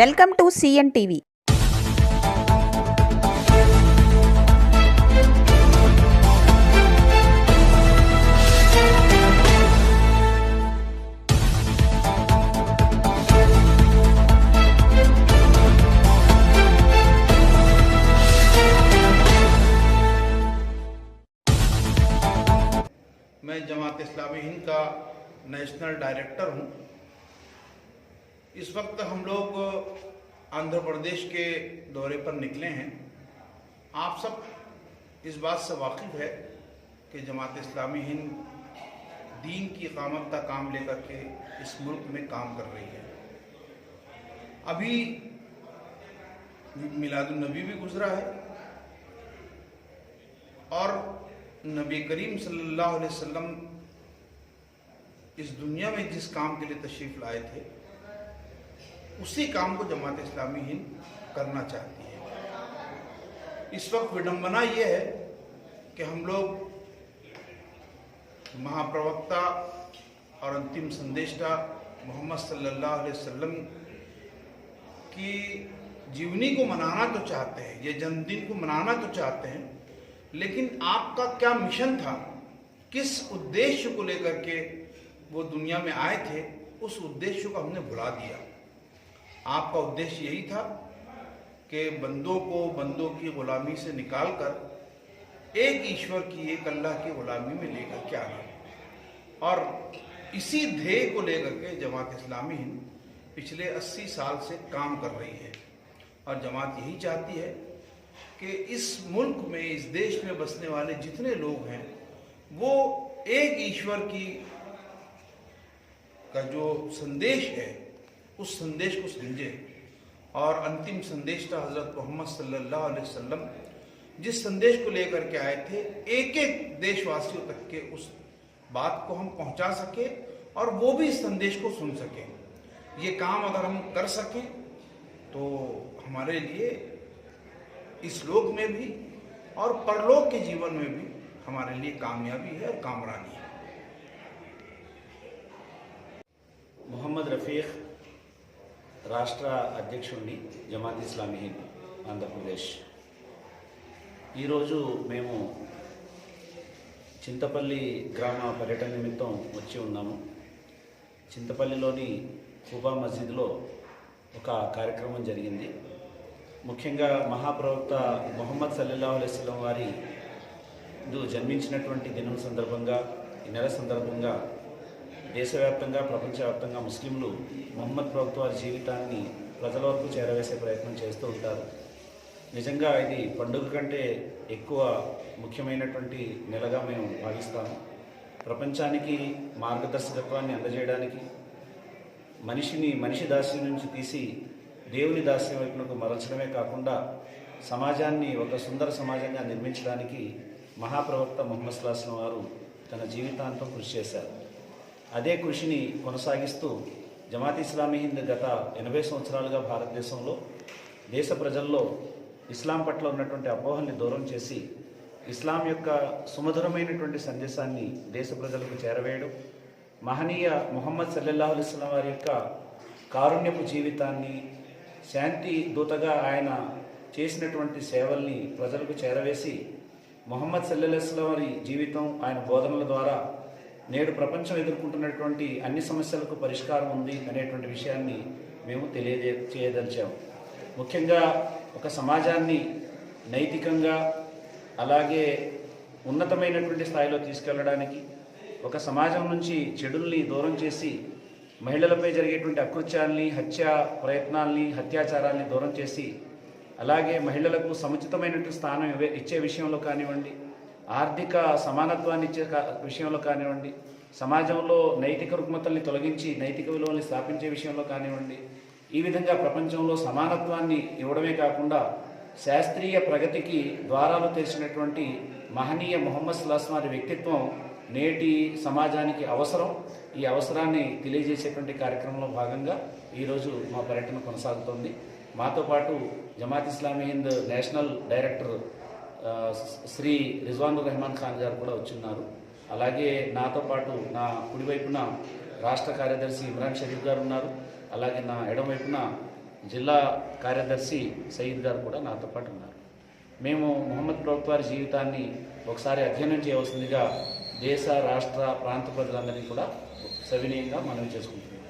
Welcome to CN TV اس وقت ہم لوگ آندھر پردیش کے دورے پر نکلے ہیں۔ آپ سب اس بات سے واقف ہے کہ جماعت اسلامی ہند دین کی اقامت کا کام لے کر کے اس ملک میں کام کر رہی ہے۔ ابھی میلاد النبی بھی گزرا ہے اور نبی کریم صلی اللہ علیہ وسلم اس دنیا میں جس کام کے لیے تشریف لائے تھے اسی کام کو جماعت اسلامی ہند کرنا چاہتی ہے۔ اس وقت وڈمبنا یہ ہے کہ ہم لوگ مہا پروکتا اور انتم سندیشتہ محمد صلی اللہ علیہ وسلم کی جیونی کو منانا تو چاہتے ہیں، یہ جنم دن کو منانا تو چاہتے ہیں، لیکن آپ کا کیا مشن تھا؟ کس ادیش کو لے کر کے وہ دنیا میں آئے تھے؟ اس ادیش کو ہم نے بھلا دیا۔ آپ کا ادیش یہی تھا کہ بندوں کو بندوں کی غلامی سے نکال کر ایک ایشور کی ایک اللہ کی غلامی میں لے کر کیا ہے اور اسی دھے کو لے کر کے جماعت اسلامی ہند پچھلے اسی سال سے کام کر رہی ہے۔ اور جماعت یہی چاہتی ہے کہ اس ملک میں، اس دیش میں بسنے والے جتنے لوگ ہیں، وہ ایک ایشور کی کا جو سندیش ہے اس سندیش کو سمجھے۔ اور انتم سندیش تھا حضرت محمد صلی اللہ علیہ وسلم۔ جس سندیش کو لے کر کے آئے تھے، ایک ایک دیش واسیوں تک کے اس بات کو ہم پہنچا سکیں اور وہ بھی اس سندیش کو سن سکیں یہ کام اگر ہم کر سکیں تو ہمارے لیے اس لوگ میں بھی اور پرلوک کے جیون میں بھی ہمارے لیے کامیابی ہے اور کامرانی ہے۔ محمد رفیق రాష్ట్ర అధ్యక్షుడిని జమాత్ ఇస్లామీ హింద్ ఆంధ్రప్రదేశ్. ఈరోజు మేము చింతపల్లి గ్రామ పర్యటన నిమిత్తం వచ్చి ఉన్నాము. చింతపల్లిలోని కుబా మస్జిద్లో ఒక కార్యక్రమం జరిగింది. ముఖ్యంగా మహాప్రవక్త మొహమ్మద్ సల్లల్లా అలైస్లం వారి జన్మించినటువంటి దినం సందర్భంగా ఈ నెల సందర్భంగా దేశవ్యాప్తంగా ప్రపంచవ్యాప్తంగా ముస్లింలు మహమ్మద్ ప్రభుత్వ వారి జీవితాన్ని ప్రజల వరకు చేరవేసే ప్రయత్నం చేస్తూ ఉంటారు. నిజంగా ఇది పండుగ కంటే ఎక్కువ ముఖ్యమైనటువంటి నెలగా మేము భావిస్తాము. ప్రపంచానికి మార్గదర్శకత్వాన్ని అందజేయడానికి మనిషిని మనిషి దాస్యం నుంచి తీసి దేవుని దాస్యం వైపునకు మరల్చడమే కాకుండా సమాజాన్ని ఒక సుందర సమాజంగా నిర్మించడానికి మహాప్రవక్త మొహమ్మద్ సుల్లాహం వారు తన జీవితాంతం కృషి చేశారు. అదే కృషిని కొనసాగిస్తూ జమాత్ ఇస్లామీ హింద్ గత ఎనభై సంవత్సరాలుగా భారతదేశంలో దేశ ప్రజల్లో ఇస్లాం పట్ల ఉన్నటువంటి అపోహల్ని దూరం చేసి ఇస్లాం యొక్క సుమధురమైనటువంటి సందేశాన్ని దేశ ప్రజలకు చేరవేయడం మహనీయ ముహమ్మద్ సల్లెల్లాహు అలైస్లాం వారి యొక్క కారుణ్యపు జీవితాన్ని శాంతి దూతగా ఆయన చేసినటువంటి సేవల్ని ప్రజలకు చేరవేసి మొహమ్మద్ సల్లల్లాహు వారి జీవితం ఆయన బోధనల ద్వారా నేడు ప్రపంచం ఎదుర్కొంటున్నటువంటి అన్ని సమస్యలకు పరిష్కారం ఉంది అనేటువంటి విషయాన్ని మేము తెలియజే చేయదలిచాము ముఖ్యంగా ఒక సమాజాన్ని నైతికంగా అలాగే ఉన్నతమైనటువంటి స్థాయిలో తీసుకెళ్ళడానికి ఒక సమాజం నుంచి చెడుల్ని దూరం చేసి మహిళలపై జరిగేటువంటి అకృత్యాల్ని హత్య ప్రయత్నాల్ని హత్యాచారాల్ని దూరం చేసి అలాగే మహిళలకు సముచితమైనటువంటి స్థానం ఇచ్చే విషయంలో కానివ్వండి ఆర్థిక సమానత్వాన్ని ఇచ్చే కా- విషయంలో కానివ్వండి సమాజంలో నైతిక రుగ్మతల్ని తొలగించి నైతిక విలువల్ని స్థాపించే విషయంలో కానివ్వండి ఈ విధంగా ప్రపంచంలో సమానత్వాన్ని ఇవ్వడమే కాకుండా శాస్త్రీయ ప్రగతికి ద్వారాలు తెరిచినటువంటి మహనీయ మొహమ్మద్ సుల్లాస్ వారి వ్యక్తిత్వం నేటి సమాజానికి అవసరం. ఈ అవసరాన్ని తెలియజేసేటువంటి కార్యక్రమంలో భాగంగా ఈరోజు మా పర్యటన కొనసాగుతోంది. మాతో పాటు జమాత్ ఇస్లామీ హింద్ నేషనల్ డైరెక్టర్ శ్రీ రిజ్వానుర్ రెహమాన్ ఖాన్ గారు కూడా వచ్చిన్నారు. అలాగే నాతో పాటు నా కుడివైపున రాష్ట్ర కార్యదర్శి ఇమ్రాన్ షరీఫ్ గారు ఉన్నారు. అలాగే నా ఎడమవైపున జిల్లా కార్యదర్శి సయీద్ గారు కూడా నాతో పాటు ఉన్నారు. మేము మొహమ్మద్ ప్రభుత్వ వారి జీవితాన్ని ఒకసారి అధ్యయనం చేయవలసిందిగా దేశ రాష్ట్ర ప్రాంత ప్రజలందరినీ కూడా సవినయంగా మనవి చేసుకుంటున్నాం.